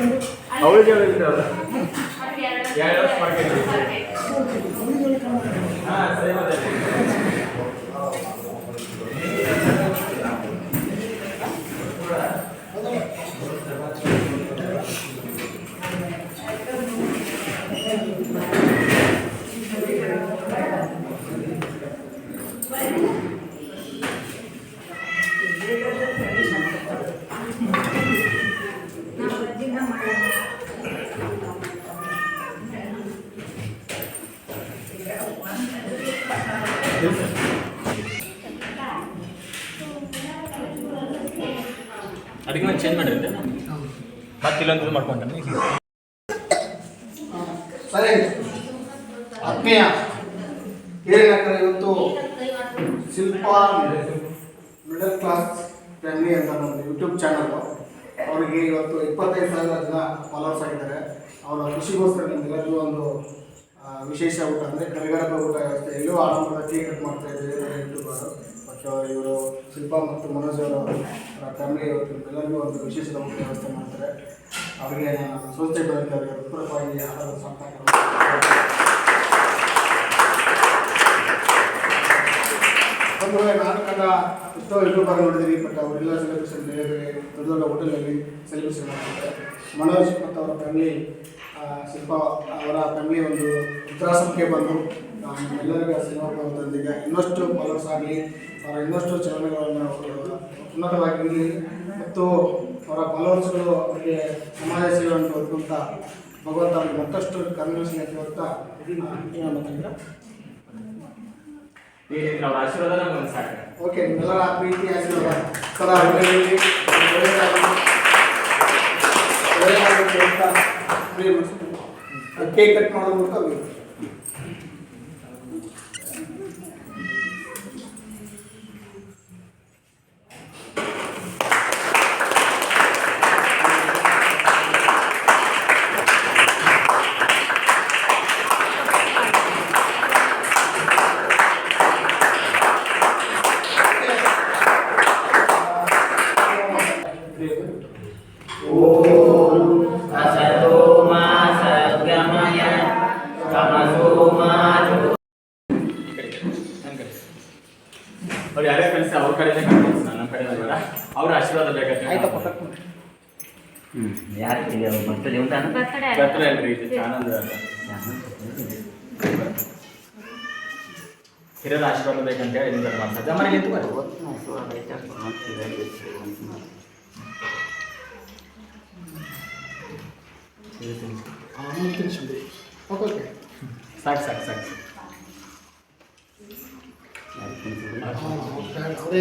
ಮತ್ತೆ ಇದು ಮಾಡ್ಕೊಂಡ್ರೆ ಸರಿ. ಆತ್ಮೀಯ ಏನಾಗ್ತಾರೆ ಇವತ್ತು ಶಿಲ್ಪ ಮಿಡಲ್ ಕ್ಲಾಸ್ ಫ್ಯಾಮಿಲಿ ಅಂತ ಒಂದು ಯೂಟ್ಯೂಬ್ ಚಾನಲ್ ಅವರಿಗೆ ಇವತ್ತು ಇಪ್ಪತ್ತೈದು ಸಾವಿರ ಜನ ಫಾಲೋವರ್ಸ್ ಆಗಿದ್ದಾರೆ. ಅವರ ಖುಷಿಗೋಸ್ಕರ ನಿಮಗೆಲ್ಲರಿಗೂ ಒಂದು ವಿಶೇಷ ಊಟ ಅಂದರೆ ಕರಿಗಡಪ ಊಟ ವ್ಯವಸ್ಥೆ. ಎಲ್ಲೂ ಆರಂಭದ ಕೇಕ್ ಕಟ್ ಮಾಡ್ತಾ ಇದ್ದಾರೆ ಯೂಟ್ಯೂಬರು ಬಟ್ ಇವರು ಶಿಲ್ಪ ಮತ್ತು ಮನೋಜ್ ಅವರ ಫ್ಯಾಮಿಲಿ ಇವತ್ತು ಎಲ್ಲರಿಗೂ ಒಂದು ವಿಶೇಷ ಊಟ ವ್ಯವಸ್ಥೆ ಮಾಡ್ತಾರೆ. ಅವರಿಗೆ ನಾನು ಸಂಸ್ಥೆ ಬಂದಿದ್ದ ಅವರಿಗೆ ಹೃತ್ಪೂರ್ವಕವಾಗಿ ಆಹಾರದ ಸಂಪರ್ಕ. ಒಂದು ವೇಳೆ ನಾನು ಕಂಡ ಎಷ್ಟೋ ಯೂಟ್ಯೂಬರ್ ನೋಡಿದ್ದೀವಿ ಬಟ್ ಅವರೆಲ್ಲ ಸೆಲೆಬ್ರೇಷನ್ ಬೇರೆ ಬೇರೆ ದೊಡ್ಡ ದೊಡ್ಡ ಹೋಟೆಲಲ್ಲಿ ಸೆಲೆಬ್ರೇಷನ್ ಮಾಡ್ತಾರೆ. ಮನೋಜ್ ಮತ್ತು ಅವರ ಫ್ಯಾಮಿಲಿ ಶಿಲ್ಪ ಅವರ ಫ್ಯಾಮಿಲಿ ಒಂದು ಉತ್ತರಾಸಕ್ಕೆ ಬಂದು ಎಲ್ಲರಿಗೂ ಸಿನಿಮಾ ತಂದಿಗೆ ಇನ್ನಷ್ಟು ಫಾಲೋವರ್ಸ್ ಆಗಲಿ, ಅವರ ಇನ್ನಷ್ಟು ಚಲನೆಗಳನ್ನು ಉನ್ನತವಾಗಿರಲಿ. ಮತ್ತು ಅವರ ಫಾಲೋವರ್ಸ್ಗಳು ಅವರಿಗೆ ಸಮಾಜ ಸೇವೆಯನ್ನು ಬದುಕುವಂಥ ಭಗವಂತ ಅವರಿಗೆ ಮತ್ತಷ್ಟು ಕರುಣಿಸಲಿ ಅಂತ ಏನು ಮಾತಾಡಿದ್ರ ಅವ್ರ ಆಶೀರ್ವಾದ ನಮ್ಗೆ ಸಾಕು. ಓಕೆ ನಿಮ್ಮೆಲ್ಲರ ಪ್ರೀತಿ ಆಶೀರ್ವಾದ. ಸದಾ ಒಳ್ಳೆಯದಾಗಲಿ, ಅಂತ. ಕೇಕ್ ಕಟ್ ಮಾಡೋದು ಮೂಲಕ ಅವ್ರಿಗೆ ಅವ್ರು ಯಾರೇ ಕಳಿಸಿ ಅವ್ರ ಕಡೆನೇ ಕಳ್ಸಿ ನಮ್ಮ ಕಡೆ ಬೇಡ ಅವ್ರ ಆಶೀರ್ವಾದ ಬೇಕಾಗ್ತದೆ ಆಯ್ತಪ್ಪ ಕಟ್ ಮಾಡಿ ಹ್ಮ್ ಯಾರಿಗೆ ಬರ್ತದೆ ಉಂಟಾ ಬರ್ತಡೇ ಬರ್ತಾರೆ ಅಲ್ರಿ ಇದು ಚಾನಲ್ ಹಿರಿಯರ ಆಶೀರ್ವಾದ ಬೇಕಂತ ಹೇಳಿ ಇದನ್ನ ಮಾಡ್ತಾರೆ ಮನೆಗೆ ಎದ್ದು ಬರ್ರಿ. ಮೂರು ನಿಮಿಷ ಓಕೆ ಓಕೆ ಸಾಕು ಸಾಕು ಸಾಕು ಅದೇ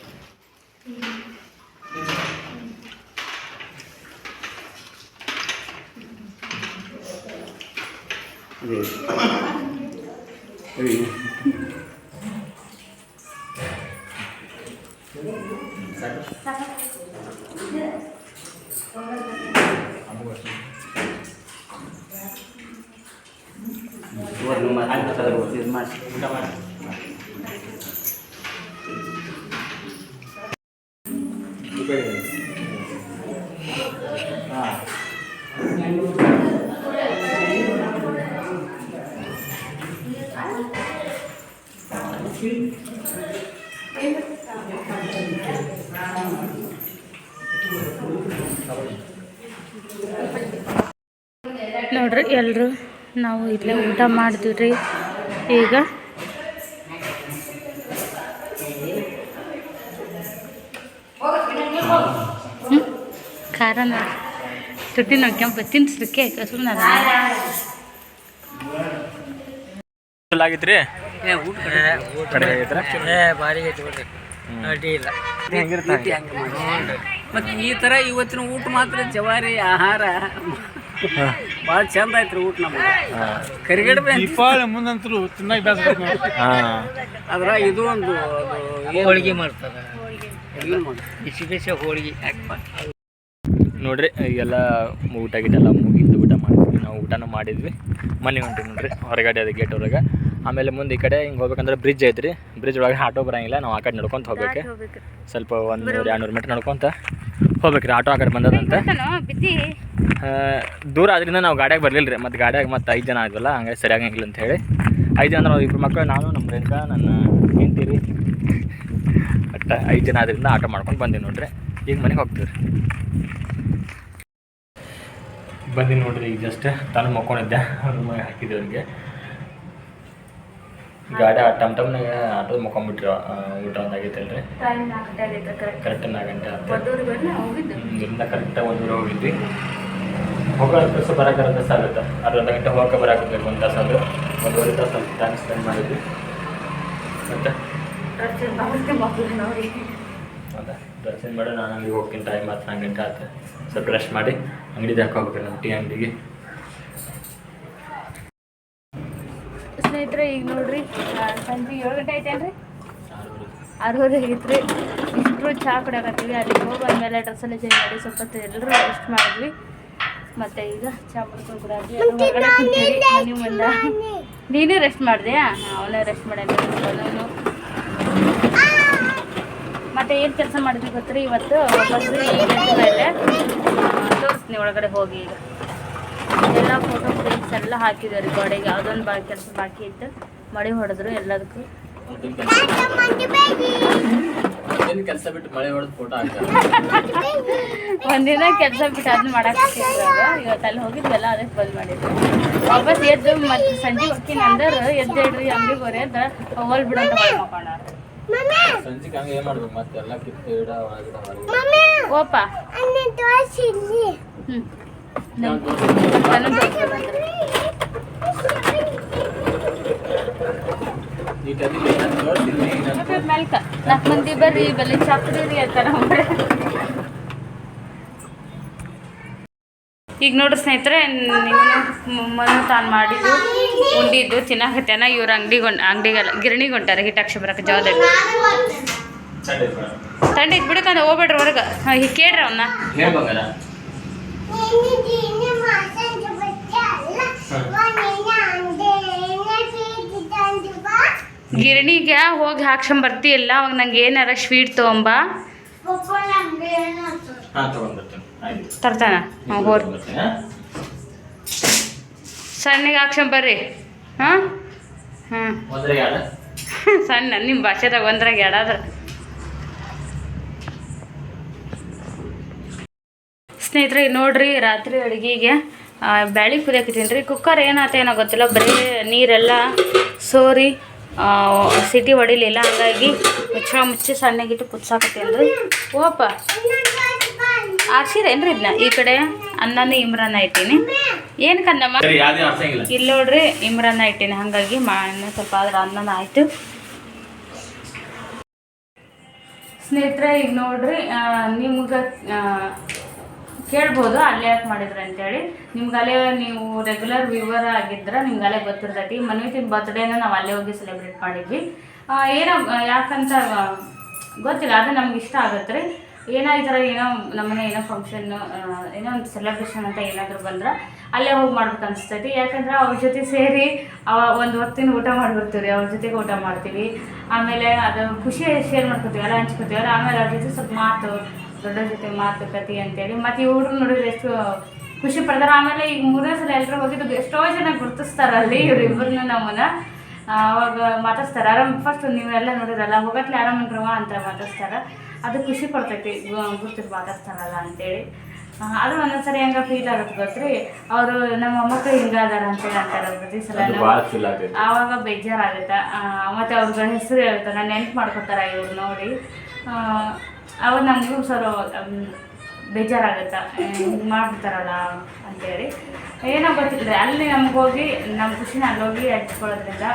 ಒಳ್ಳೆಯದು ಮಾಡಿ ಊಟ ಮಾಡಿ ಈ ಕಡೆ ಬನ್ನಿ. ಹಾ. ನೋಡ್ರಿ ಎಲ್ಲರೂ ನಾವು ಇಲ್ಲೇ ಊಟ ಮಾಡ್ತೀವಿ ರೀ ಈಗ ಹ್ಞೂ ಖಾರ ನೋಡ್ರಿ ತುಟ್ಟಿ ನೋಡ್ಕೊಂಬ ತಿನ್ಸಲಿಕ್ಕೆ ಸುಮ್ಮನೆ ಚಲೋ ಆಗಿತ್ರಿ ಕಡಿಮೆ ಇಲ್ಲ. ಮತ್ತು ಈ ಥರ ಇವತ್ತಿನ ಊಟ ಮಾತ್ರ ಜವಾರಿ ಆಹಾರ. ಭಾಳ ಚಂದ ಐತ್ರಿ ಊಟ ನಮ್ಗೆ ಕರಿಗಡಬೆ ದೀಪಾವಳಿ ಮುಂದಂತರು ತಿನ್ನಕ್ಕೆ ಬೇಸರ ಹಾ. ಅದ್ರ ಇದು ಒಂದು ಹೋಳಿಗೆ ಮಾಡ್ತಾರೆ. ಬಿಸಿ ಬಿಸಿ ಹೋಳಿಗೆ ನೋಡ್ರಿ ಎಲ್ಲ ಊಟ ಗೀಟ ಎಲ್ಲ ಮುಗಿದ್ದು ಊಟ ಮಾಡಿದ್ವಿ. ನಾವು ಊಟನ ಮಾಡಿದ್ವಿ. ಮನೆ ಹೊಂಟಿವಿ ನೋಡ್ರಿ ಹೊರಗಡೆ ಅದು ಗೇಟ್ ಒಳಗೆ. ಆಮೇಲೆ ಮುಂದೆ ಈ ಕಡೆ ಹಿಂಗೆ ಹೋಗ್ಬೇಕಂದ್ರೆ ಬ್ರಿಡ್ಜ್ ಐತ್ರಿ. ಬ್ರಿಡ್ಜ್ ಒಳಗೆ ಆಟೋ ಬರಂಗಿಲ್ಲ ನಾವು ಆ ಕಡೆ ನಡ್ಕೊಂತ ಹೋಗ್ಬೇಕು. ಸ್ವಲ್ಪ ಒಂದು ನೂರು ಎರಡುನೂರು ಮೀಟ್ರ್ ನಡ್ಕೊಂತ. ಹೋಗ್ಬೇಕ್ರಿ ಆಟೋ ಆಕಡೆ ಬಂದದಂತೆ. ದೂರ ಆದ್ರಿಂದ ನಾವು ಗಾಡಿಯಾಗ ಬರಲಿಲ್ಲ ರೀ ಮತ್ತು ಗಾಡಿಯಾಗ ಮತ್ತು ಐದು ಜನ ಆಗಲ್ಲ ಹಂಗಾಗಿ ಸರಿಯಾಗಂಗಿಲ್ಲ ಅಂತ ಹೇಳಿ. ಐದು ಜನ ನಾವು ಇಬ್ಬರು ಮಕ್ಕಳು ನಾನು ನಮ್ಮ ರೇಖಾ ನನ್ನ ಹೆಂಡತಿರಿ ಬಟ್ ಐದು ಜನ ಆದ್ರಿಂದ ಆಟೋ ಮಾಡ್ಕೊಂಡು ಬಂದೀವಿ ನೋಡ್ರಿ. ಈಗ ಮನೆಗೆ ಹೋಗ್ತೀವಿ ರೀ. ಬಂದು ನೋಡ್ರಿ ಈಗ ಜಸ್ಟ್ ತಾನು ಮಕ್ಕೊಂಡಿದ್ದೆ ಮನೆ ಹಾಕಿದ್ದೆ ಅವ್ರಿಗೆ ಗಾಡಿ ಟಮ್ ಟಮ್ನಾಗ ಆಟೋದ ಮುಕೊಂಬಿಟ್ರಿ ಊಟ ಒಂದು ಆಗೈತಲ್ರಿ ಟೈಮ್ ನಾಲ್ಕು ಗಂಟೆ ಆಗೈತೆ ಕರೆಕ್ಟ್ ಕರೆಕ್ಟ್ ನಾಲ್ಕು ಗಂಟೆ ಇಲ್ಲಿಂದ ಕರೆಕ್ಟಾಗಿ ಒಂದು ದೂರ ಹೋಗಿದ್ವಿ. ಹೋಗೋ ಸ್ವಲ್ಪ ಬರೋಕೆ ಅರ್ಧ ತಾಸು ಆಗುತ್ತೆ. ಅರ್ಧ ಗಂಟೆ ಹೋಗೋಕೆ ಬರೋಕೆ ಒಂದು ತಾಸು ಅದು ಒಂದೂವರೆ ತಾಸು ಸ್ವಲ್ಪ ಟೈಮ್ ಸ್ಪೆಂಡ್ ಮಾಡಿದ್ವಿ ಮತ್ತೆ? ಹೌದಾ ಬಾಬುಗೆ ಮಕ್ಕಳು ಡ್ರೆಸ್ ಮಾಡಿ ನಾನು ಅಲ್ಲಿಗೆ ಹೋಗ್ತೀನಿ ಟೈಮ್ ಹತ್ತು ಹಂಗೆ ಗಂಟೆ ಆಯ್ತು ಸ್ವಲ್ಪ ರೆಸ್ಟ್ ಮಾಡಿ ಅಂಗಡಿ ಹಾಕೋಬೇಕು ನಮ್ಮ ಟೀ ಅಂಗಡಿಗೆ ಸ್ನೇಹಿತರೆ ಈಗ ನೋಡ್ರಿ ಸಂಜೆ ಏಳು ಗಂಟೆ ಐತೇನ್ರಿ ಆರೂವರೆ ಐತ್ರಿ ಇಷ್ಟರು ಚಹಾ ಕುಡಿಯಕತ್ತೀವಿ. ಅಲ್ಲಿಗೆ ಹೋಗಿ ಆಮೇಲೆ ಡ್ರೆಸ್ ಎಲ್ಲ ಚೇಂಜ್ ಮಾಡಿ ಸ್ವಲ್ಪ ಎಲ್ಲರೂ ರೆಸ್ಟ್ ಮಾಡಿದ್ವಿ. ಮತ್ತೆ ಈಗ ಚಹಾ ಕುಡ್ಕೊಂಡು ಕುಡಿದ್ವಿ ಅದು ಹೊರಗಡೆ ಕುಂತೀವಿ ಮನೆ ಮುಂದೆ. ನೀನೇ ರೆಸ್ಟ್ ಮಾಡಿದೆ? ಅವನೇ ರೆಸ್ಟ್ ಮಾಡ್ಯಾನ ಅವನು ಮತ್ತೆ ಏನು ಕೆಲಸ ಮಾಡಿದ್ವಿ ಗೊತ್ತ್ರಿ? ಇವತ್ತು ತೋರಿಸ್ತೀನಿ ಒಳಗಡೆ ಹೋಗಿ ಈಗ. ಎಲ್ಲ ಫೋಟೋ ಎಲ್ಲ ಹಾಕಿದ್ದಾರೆ ಗೋಡೆಗೆ. ಯಾವುದೊಂದು ಬಾ ಕೆಲಸ ಬಾಕಿ ಇತ್ತು. ಮಳೆ ಹೊಡೆದ್ರು ಎಲ್ಲದಕ್ಕೂ. ಕೆಲಸ ಬಿಟ್ಟು ಮಳೆ ಹೊಡೆದು ಫೋಟೋ ಹಾಕ್ತಾರೆ. ಒಂದಿನ ಕೆಲಸ ಬಿಟ್ಟು ಅದನ್ನ ಮಾಡಕ್ಕೆ ಇವತ್ತು ಅಲ್ಲಿ ಹೋಗಿದ್ವಲ್ಲ ಅದಕ್ಕೆ ಬಂದ್ ಮಾಡಿದ್ರು. ವಾಪಸ್ ಎದ್ದು ಮತ್ತೆ ಸಂಜೆ ಹೋಗ್ತೀನಿ ಅಂದ್ರೆ ಎದ್ದು ಹೇಳ್ರಿ ಅಂಗಡಿಗೆ ಹೋರಿ ಅಂತ ಹೋಲ್ ಬಿಡೋಣ ಅಂತ ಹೊರಗೆ ಮಕ್ಕೊಂಡಾರ ಸಂಜೆಗೆ ಹಂಗೆ ಏನು ಮಾಡ್ಬೇಕು ಮತ್ತೆ? ಎಲ್ಲ ಕಿತ್ತು ಗಿಡ ಒಳಗಿಡ ಹೊರಗಿಡ. ಓಪ. ಹ್ಞೂ ನಾಲ್ಕು ಮಂದಿ ಚಾಕ್ರಿ ಅಂತಾರ ಈಗ ನೋಡ್ರಿ ಸ್ನೇಹಿತರೆ ಮನು ತಾನು ಮಾಡಿದ್ದು, ಉಂಡಿದ್ದು, ತಿನ್ನಕತ್ತೇನ, ಇವ್ರ ಅಂಗಡಿಗೆ ಅಂಗಡಿಗೆಲ್ಲ, ಗಿರಣಿಗೆ ಹೊಂಟಾರ ಹಿಟ್ಟಾಕ್ಷಿ ಬರಕ್ಕೆ ಜವಾಬ್ದಾರಿ ತಂಡ ಬಿಡಕ ಹೋಗ್ಬೇಡ್ರಿ ಹೊರಗೆ. ಕೇಳ್ರಿ ಅವನ್ನ ಗಿರಣಿಗೆ ಹೋಗಿ ಹಾಕ್ಸ್ಕೊಂಡ್ ಬರ್ತೀಯಲ್ಲ ಅವಾಗ ನಂಗೆ ಏನಾರ ಸ್ವೀಟ್ ತಗೊಂಬ. ತರ್ತಾನ? ಹೋರ್? ಸಣ್ಣಗೆ ಹಾಕ್ಸ್ಕೊಂಡ್ ಬರ್ರಿ. ಹಾಂ? ಹ್ಞೂ ಸಣ್ಣ ನಿಮ್ಮ ಭಾಷೆದಾಗ ಒಂದ್ರಾಗ ಎಡಾದ್ರ ಸ್ನೇಹಿತರೆ ಈಗ ನೋಡ್ರಿ ರಾತ್ರಿ ಅಡುಗೆಗೆ ಬ್ಯಾಳಿ ಕುದಿಯಾಕಿದ್ದೀನಿ ರೀ. ಕುಕ್ಕರ್ ಏನಾತ ಏನೋ ಗೊತ್ತಿಲ್ಲ ಬರೀ ನೀರೆಲ್ಲ ಸೋರಿ ಸಿಟಿ ಹೊಡಿಲಿಲ್ಲ ಹಂಗಾಗಿ ಮುಚ್ಚ ಮುಚ್ಚಿ ಸಣ್ಣಗಿಟ್ಟು ಕುದ್ಸಾಕತ್ತೀನಿ ರೀ. ಓಪ ಆರ್ಸಿರೇನ್ರಿ ಇದನ್ನ ಈ ಕಡೆ ಅನ್ನನ ಇಮ್ರಾನ ಇಟ್ಟೀನಿ ಏನು ಕಂದಮ್ಮ ಇಲ್ಲಿ ನೋಡ್ರಿ ಇಮ್ರಾನ ಇಟ್ಟೀನಿ ಹಾಗಾಗಿ ಮಾ ಸ್ವಲ್ಪ ಆದ್ರೆ ಅನ್ನನ ಆಯಿತು. ಸ್ನೇಹಿತರೆ ಈಗ ನೋಡ್ರಿ ನಿಮ್ಗೆ ಕೇಳ್ಬೋದು, ಅಲ್ಲೇ ಯಾಕೆ ಮಾಡಿದ್ರೆ ಅಂತೇಳಿ. ನಿಮ್ಗೆ ಅಲ್ಲೇ ನೀವು ರೆಗ್ಯುಲರ್ ವ್ಯೂವರ್ ಆಗಿದ್ರೆ ನಿಮ್ಗೆ ಅಲ್ಲೇ ಗೊತ್ತಿರ್ತೈತಿ. ಮನ್ವಿತಿನ ಬರ್ತ್ಡೇನ ನಾವು ಅಲ್ಲೇ ಹೋಗಿ ಸೆಲೆಬ್ರೇಟ್ ಮಾಡಿದ್ವಿ. ಏನೋ, ಯಾಕಂತ, ಗೊತ್ತಿಲ್ಲ, ಅದು ನಮ್ಗೆ ಇಷ್ಟ ಆಗುತ್ತೆ ರೀ. ಏನೋ ಈ ಥರ ಏನೋ ನಮ್ಮನೆ ಏನೋ ಫಂಕ್ಷನ್ ಏನೋ ಒಂದು ಸೆಲೆಬ್ರೇಷನ್ ಅಂತ ಏನಾದರೂ ಬಂದ್ರೆ ಅಲ್ಲೇ ಹೋಗಿ ಮಾಡ್ಬೇಕು ಅನಿಸ್ತೈತಿ. ಯಾಕಂದ್ರೆ ಅವ್ರ ಜೊತೆ ಸೇರಿ ಒಂದು ಹೊತ್ತಿನ ಊಟ ಮಾಡಿಬಿಡ್ತೀವಿ ಅವ್ರ ಜೊತೆಗೆ ಊಟ ಮಾಡ್ತೀವಿ. ಆಮೇಲೆ ಅದು ಖುಷಿ ಶೇರ್ ಮಾಡ್ಕೊತೀವಿ ಹಂಚ್ಕೊತೀವಲ್ಲ, ಆಮೇಲೆ ಅವ್ರ ಜೊತೆ ಸ್ವಲ್ಪ ಮಾತು ದೊಡ್ಡವ್ರ ಜೊತೆ ಮಾತುಕತೆ ಅಂತೇಳಿ. ಮತ್ತು ಈ ಹುಡುಗರು ನೋಡಿದ್ರೆ ಎಷ್ಟು ಖುಷಿ ಪಡ್ತಾರೆ. ಆಮೇಲೆ ಈಗ ಮೂರನೇ ಸಲ ಎಲ್ಲರೂ ಹೋಗಿದ್ದು ಎಷ್ಟೋ ಜನ ಗುರ್ತಿಸ್ತಾರೆ ಅಲ್ಲಿ ಇವ್ರಿಬ್ಬರನ್ನ ನಮ್ಮನ್ನ. ಅವಾಗ ಮಾತಾಡ್ತಾರೆ ಆರಾಮ್ ಫಸ್ಟ್ ನೀವೆಲ್ಲ ನೋಡಿದ್ರಲ್ಲ ಹೋಗತ್ಲೆ ಆರಾಮನ್ರವ ಅಂತ ಮಾತಾಡ್ತಾರೆ ಅದು ಖುಷಿ ಕೊಡ್ತೈತಿ. ಗುರ್ತಿಗೆ ಮಾತಾಡ್ತಾರಲ್ಲ ಅಂತೇಳಿ. ಆ, ಅದು ಒಂದೊಂದ್ಸರಿ ಹೆಂಗ ಫೀಲ್ ಆಗುತ್ತೆ ಗೊತ್ತ್ರಿ. ಅವರು ನಮ್ಮ ಮೊಮ್ಮಕ್ಕಳು ಹಿಂಗಾದಾರ ಅಂತೇಳಿ ಅಂತಾರೆ ಪ್ರತಿ ಸಲ ಆವಾಗ ಬೇಜಾರಾಗುತ್ತೆ. ಮತ್ತು ಅವ್ರ ಹೆಸರು ಹೇಳ್ತಾರೆ. ನಾನು ನೆನ್ಪು ಮಾಡ್ಕೊತಾರೆ ಇವ್ರು ನೋಡಿ. ಅವಾಗ ನಮಗೂ ಸರ್ ಬೇಜಾರಾಗುತ್ತೆ? ಹಿಂಗೆ ಮಾಡ್ಬಿಡ್ತಾರಲ್ಲ ಅಂತೇಳಿ. ಏನೋ ಗೊತ್ತಿಲ್ಲ ಅಲ್ಲಿ ನಮ್ಗೆ ಹೋಗಿ ನಮ್ಮ ಖುಷಿನ ಅಲ್ಲಿ ಹೋಗಿ ಹಂಚ್ಕೊಳ್ಳೋದ್ರಿಂದ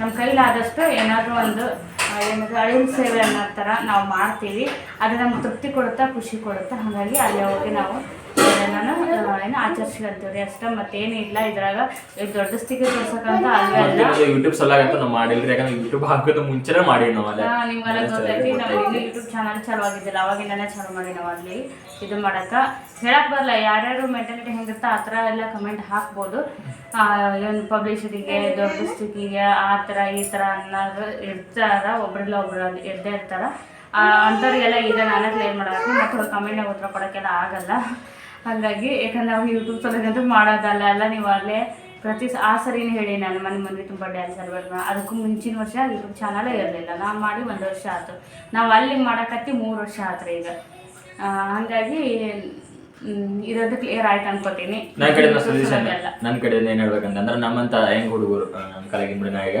ನಮ್ಮ ಕೈಲಾದಷ್ಟು ಏನಾದರೂ ಒಂದು ಏನಾದರೂ ಅಳಿವು ಸೇವೆ ಅನ್ನೋ ಥರ ನಾವು ಮಾಡ್ತೀವಿ. ಅದು ನಮ್ಗೆ ತೃಪ್ತಿ ಕೊಡುತ್ತಾ ಖುಷಿ ಕೊಡುತ್ತಾ, ಹಾಗಾಗಿ ಅಲ್ಲಿ ಹೋಗಿ ನಾವು ನಾನು ಏನು ಆಚರಿಸ್ಕೊಂತೀವ್ರಿ. ಅಷ್ಟೇ ಮತ್ತೇನು ಇಲ್ಲ ಇದ್ರಾಗ. ಇದು ದೊಡ್ಡ ಸ್ಥಿತಿ ತೋರ್ಸಕ್ಕಂತ ಅಲ್ಲ? ಯೂಟ್ಯೂಬ್ ಸಲಾಗಂತ ನಾವು ಮಾಡಿಲ್ರಿ. ಯಾಕಂದ್ರೆ ಯೂಟ್ಯೂಬ್ ಹಾಕೋದು ಮುಂಚೆನೇ ಮಾಡಿ ನಾವು ಅಲ್ಲೇ ನಿಮ್ಗೆಲ್ಲ ಗೊತ್ತೈತಿ ನಾವು ಇನ್ನೂ ಯೂಟ್ಯೂಬ್ ಚಾನಲ್ ಚಾಲು ಆಗಿದ್ದಿಲ್ಲ. ಅವಾಗಿಂದನೇ ಚಾಲು ಮಾಡಿ ನಾವು ಅಲ್ಲಿ. ಇದು ಮಾಡಕ್ಕ. ಹೇಳಕ್ ಬರಲ್ಲ ಯಾರ್ಯಾರು ಮೆಂಟಾಲಿಟಿ ಹೆಂಗಿರ್ತ ಆ ಥರ ಎಲ್ಲ ಕಮೆಂಟ್ ಹಾಕ್ಬೋದು. ಏನು ಪಬ್ಲಿಸಿಟಿಗೆ ದೊಡ್ಡ ಸ್ಥಿತಿಗೆ ಆ ಥರ ಈ ಥರ ಅನ್ನೋದು ಇರ್ತಾರ. ಒಬ್ರಿಲ್ಲ ಒಬ್ರು ಅಲ್ಲಿ ಇರ್ದೇ ಇರ್ತಾರ. ಅಂಥವ್ರಿಗೆಲ್ಲ ಈಗ ನಾನೇ ಕ್ಲಿಯರ್ ಮಾಡೋಕೆ ಮತ್ತು ಕಮೆಂಟ್ ಉತ್ತರ ಕೊಡೋಕ್ಕೆಲ್ಲ ಆಗಲ್ಲ. ಹಾಗಾಗಿ ಯಾಕಂದ್ರೆ ನಾವು ಯೂಟ್ಯೂಬ್ ಸಲಗಂತೂ ಮಾಡೋದಲ್ಲ ಎಲ್ಲ ನೀವು ಅಲ್ಲೇ ಪ್ರತಿ ಸ- ಆ ಸರಿನೇ ಹೇಳಿ ನಾನು ಮನೆ ಮುಂದೆ ತುಂಬ ಡ್ಯಾನ್ಸ್ ಸೆಲೆಬ್ರೇಟ್ ಅದಕ್ಕೂ ಮುಂಚಿನ ವರ್ಷ ಯೂಟ್ಯೂಬ್ ಚಾನಲೇ ಇರಲಿಲ್ಲ. ನಾವು ಮಾಡಿ ಒಂದು ವರ್ಷ ಆಯ್ತು ನಾವು ಅಲ್ಲಿ ಮಾಡೋಕತ್ತಿ ಮೂರು ವರ್ಷ ಆಯ್ತು ರೀ ಈಗ ಹಾಗಾಗಿ ಇರೋದು ಕ್ಲಿಯರ್ ಆಯ್ತು ಅನ್ಕೋತೀನಿ. ನನ್ನ ಕಡೆ ಸಜೆಷನ್. ನನ್ನ ಕಡೆ ಏನು ಹೇಳ್ಬೇಕಂತಂದ್ರೆ ನಮ್ಮಂತ ಹೆಂಗ್ ಹುಡುಗರು ನಮ್ಮ ಕಾಲೇಜಿನ ಬಿಡಿನಾಗ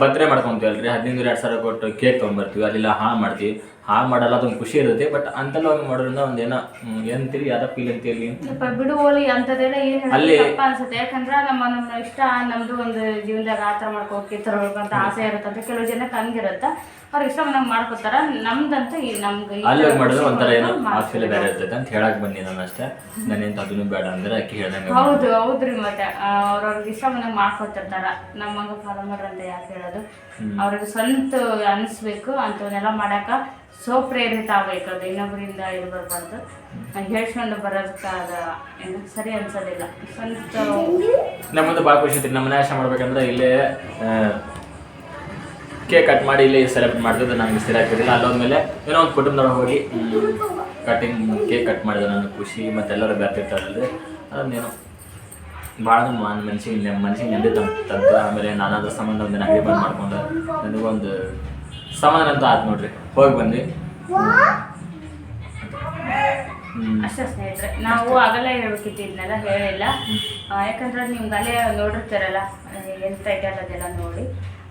ಬರ್ತ್ಡೇ ಮಾಡ್ಕೊಂತೀವಲ್ರಿ? ಹದಿನೈದು ಎರಡು ಸಾವಿರ ಕೊಟ್ಟು ಕೇಕ್ ತೊಗೊಂಬರ್ತೀವಿ. ಅಲ್ಲೆಲ್ಲ ಹಾಳು ಮಾಡ್ತೀವಿ. ಹಾಳು ಮಾಡಲ್ಲ ಅದೊಂದು ಖುಷಿ ಇರುತ್ತೆ ಬಟ್ ಅಂತೆಲ್ಲ ಒಂದು ಮಾಡೋದ್ರಿಂದ ಒಂದು ಏನೋ ಏನಂತೀರಿ ಯಾವ್ದೋ ಫೀಲ್ ಅಂತೀರಿ ಬಿಡು ಓಲಿ ಅಂತದೆಲ್ಲ ಏನ್ ಅಲ್ಲಿ- ತಪ್ಪ ಅನ್ಸುತ್ತೆ. ಯಾಕಂದ್ರೆ ನಮ್ಮ ನಮ್ಮ ಇಷ್ಟ ನಮ್ದು ಒಂದು ಜೀವನದಾಗ ಆ ಥರ ಮಾಡ್ಕೋಕೆ ಅಂತ ಆಸೆ ಇರುತ್ತೆ ಅಂತ ಕೆಲವು ಜನಕ್ಕೆ ಹಂಗಿರುತ್ತೆ ಅವ್ರಿಗೆ ಇಷ್ಟ ನಮ್ಗೆ ಮಾಡ್ಕೋತಾರ. ನಮ್ದಂತೂ ನಮ್ಗೆ ಅಲ್ಲಿ ಮಾಡಿದ್ರೆ ಒಂಥರ ಏನೋ ಆ ಫೀಲ್ ಬೇರೆ. ಇರ್ತೈತೆ ಅಂತ ಹೇಳಕ್ ಬಂದಿ ನಾನು ಅಷ್ಟೇ. ನಾನೇನು ಅದನ್ನು ಬೇಡ ಅಂದ್ರೆ ಅಕ್ಕಿ ಹೇಳ್ದಂಗೆ ಹೌದು ಹೌದ್ರಿ ಮತ್ತೆ. ಅವ್ರವ್ರಿಗೆ ಇಷ್ಟ ಬಂದಂಗೆ ಮಾಡ್ಕೊತಿರ್ತಾರ. ನಮ್ಮಂಗ ಫಾಲೋ ಮಾಡ್ರಂತ ಯಾಕೆ ಹೇಳೋದು. ಅವ್ರಿಗೆ ಸ್ವಂತ ಅನಿಸ್ಬೇಕು ಅಂಥವನ್ನೆಲ್ಲ ಮಾಡಾಕ ಸ್ವಪ್ರೇರಿತ ಆಗ್ಬೇಕು ಇನ್ನೊಬ್ಬರಿಂದ ಇರಬಾರ್ದು. ಹೇಳ್ಕೊಂಡು ಹೇಳ್ಸ್ಕೊಂಡು ಬರೋದಕ್ಕೆ ಅದು ಏನು ಸರಿ ಅನ್ಸೋದಿಲ್ಲ. ಸ್ವಂತ ನಮ್ಮದು ಭಾಳ ಖುಷಿ ನಮ್ಮ ನಾಶ ಮಾಡ್ಬೇಕಂದ್ರೆ ಇಲ್ಲೇ ಕೇಕ್ ಕಟ್ ಮಾಡಿ ಇಲ್ಲಿ ಸೆಲೆಕ್ಟ್ ಮಾಡ್ತಿದ್ದು. ನನಗೆ ಸ್ಥಿರ ಆಗ್ತಿರಲಿಲ್ಲ. ಅಲ್ಲೋದ್ಮೇಲೆ ಏನೋ ಒಂದು ಕುಟುಂಬದೊಳಗೆ ಹೋಗಿ ಕಟಿಂಗ್ ಕೇಕ್ ಕಟ್ ಮಾಡಿದ್ರೆ. ನನಗೆ ಖುಷಿ. ಮತ್ತು ಎಲ್ಲರೂ ಬರ್ತಿರ್ತಾರಲ್ರಿ. ಅದನ್ನೇನೋ ಭಾಳ ನನ್ನ ಮನ್ಸಿಗೆ ಮನ್ಸಿಗೆ ನೆಮ್ಮದಿ ತಂತು ಆಮೇಲೆ ನಾನಾದ ಸಂಬಂಧ ಒಂದು ಅಗ್ರಿಮೆಂಟ್ ಮಾಡ್ಕೊಂಡು ನನಗೊಂದು ಸಮಾಧಾನ ಅಂತ ನೋಡ್ರಿ. ಹೋಗಿ ಬಂದ್ವಿ. ಅಷ್ಟೇ ಸ್ನೇಹಿತರೆ, ನಾವು ಆಗಲೇ ಹೇಳ್ಬೇಕಿತ್ತು ಇದನ್ನೆಲ್ಲ ಹೇಳಿಲ್ಲ ಯಾಕಂದ್ರೆ ನಿಮ್ಗೆ ಅಲ್ಲೇ ನೋಡಿರ್ತಾರಲ್ಲ ಎಂತ ಇದೆ ಅದೆಲ್ಲ ನೋಡಿ.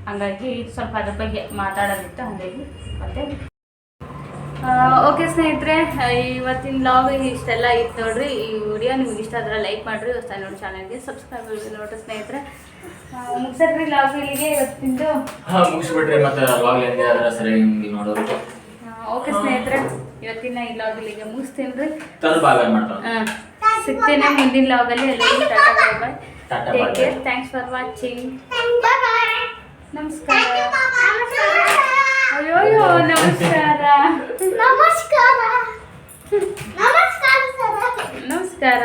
ಹಂಗಾಗಿ ಸ್ವಲ್ಪ ಅದ್ರ ಬಗ್ಗೆ ಮಾತಾಡೋದಿತ್ತು, ಹಾಗಾಗಿ ಮತ್ತೆ ಓಕೆ ಸ್ನೇಹಿತರೆ ಇವತ್ತಿನ ಲಾಗ್ ಇಷ್ಟೆಲ್ಲ ಇತ್ತು ನೋಡ್ರಿ. ಈ ವಿಡಿಯೋ ನಿಮ್ಗೆ ಇಷ್ಟ ಆದ್ರೆ ಲೈಕ್ ಮಾಡಿರಿ ಹೊಸ ನೋಡಿ ಚಾನಲ್ಗೆ ಸಬ್ಸ್ಕ್ರೈಬ್ ನೋಡ್ರಿ ಸ್ನೇಹಿತರೆ. ಮುಗ್ಸಟ್ರಿ ಲಾಗ್ ಇಲ್ಲಿಗೆ ಇವತ್ತಿಂದು. ಮುಗಿಸ್ಬಿಟ್ರಿ ಮತ್ತೆ ಅವಾಗಲೇ ಹೆಂಗೆ ಆದ್ರೆ ಸರಿ ಹಿಂಗೆ ನೋಡೋರು ಓಕೆ ಸ್ನೇಹಿತರೆ ಇವತ್ತಿನ ಈ ಲಾಗ್ ಇಲ್ಲಿಗೆ ಮುಗಿಸ್ತೀನಿ ರೀ. ಸಿಗ್ತೇನೆ ಮುಂದಿನ ಲಾಗಲ್ಲಿ ಎಲ್ಲರಿಗೂ tata bye bye tata take. Care thanks for watching bye ನಮಸ್ಕಾರ ಅಯ್ಯೋಯ್ಯೋ ನಮಸ್ಕಾರ. ನಮಸ್ಕಾರ. ನಮಸ್ಕಾರ ನಮಸ್ಕಾರ.